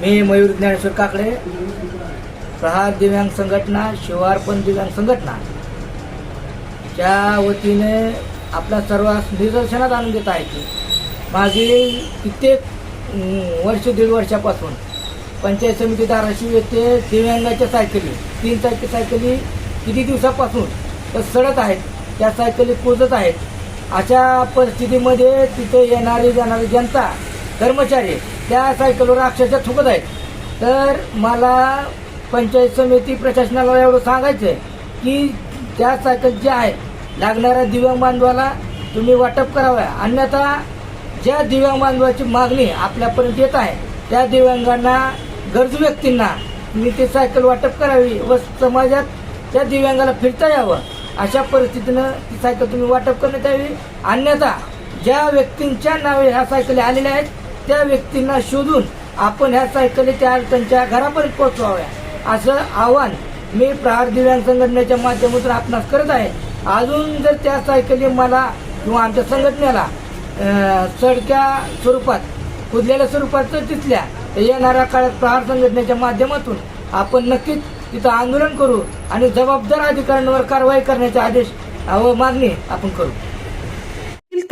मी मयूर ज्ञानेश्वर काकडे प्रहार दिव्यांग संघटना शिवारपण दिव्यांग संघटना. च्या वतीने आपल्या सर्व निदर्शनात आणून देत आहे की मागील कित्येक वर्ष दीड वर्षापासून पंचायत समिती धाराशिव येथे दिव्यांगाच्या सायकली तीन चाकी सायकली किती दिवसापासून तर सडत आहेत त्या सायकली कुजत आहेत. अशा परिस्थितीमध्ये तिथे येणारी जाणारी जनता कर्मचारी त्या सायकलवर अक्षरशः थुकत आहेत. तर मला पंचायत समिती प्रशासनाला एवढं सांगायचं आहे की त्या सायकल ज्या आहेत लागणाऱ्या दिव्यांग बांधवाला तुम्ही वाटप कराव्या अन्यथा ज्या दिव्यांग बांधवाची मागणी आपल्यापर्यंत येत आहे त्या दिव्यांगांना गरजू व्यक्तींना तुम्ही ते सायकल वाटप करावी व समाजात त्या दिव्यांगाला फिरता यावं. अशा परिस्थितीनं ती सायकल तुम्ही वाटप करण्यात यावी. अन्यथा ज्या व्यक्तींच्या नावे ह्या सायकली आलेल्या आहेत त्या व्यक्तींना शोधून आपण ह्या सायकली त्या त्यांच्या घरापर्यंत पोहोचवाव्या. असं आव्हान मी प्रहार दिव्यांग संघटनेच्या माध्यमातून आपणास करत आहे. अजून जर त्या सायकली मला किंवा आमच्या संघटनेला सडक्या स्वरूपात कुदलेल्या स्वरूपात तर तिथल्या येणाऱ्या काळात प्रहार संघटनेच्या माध्यमातून आपण नक्कीच तिथं आंदोलन करू आणि जबाबदार अधिकाऱ्यांवर कारवाई करण्याचे आदेश व मागणी आपण करू.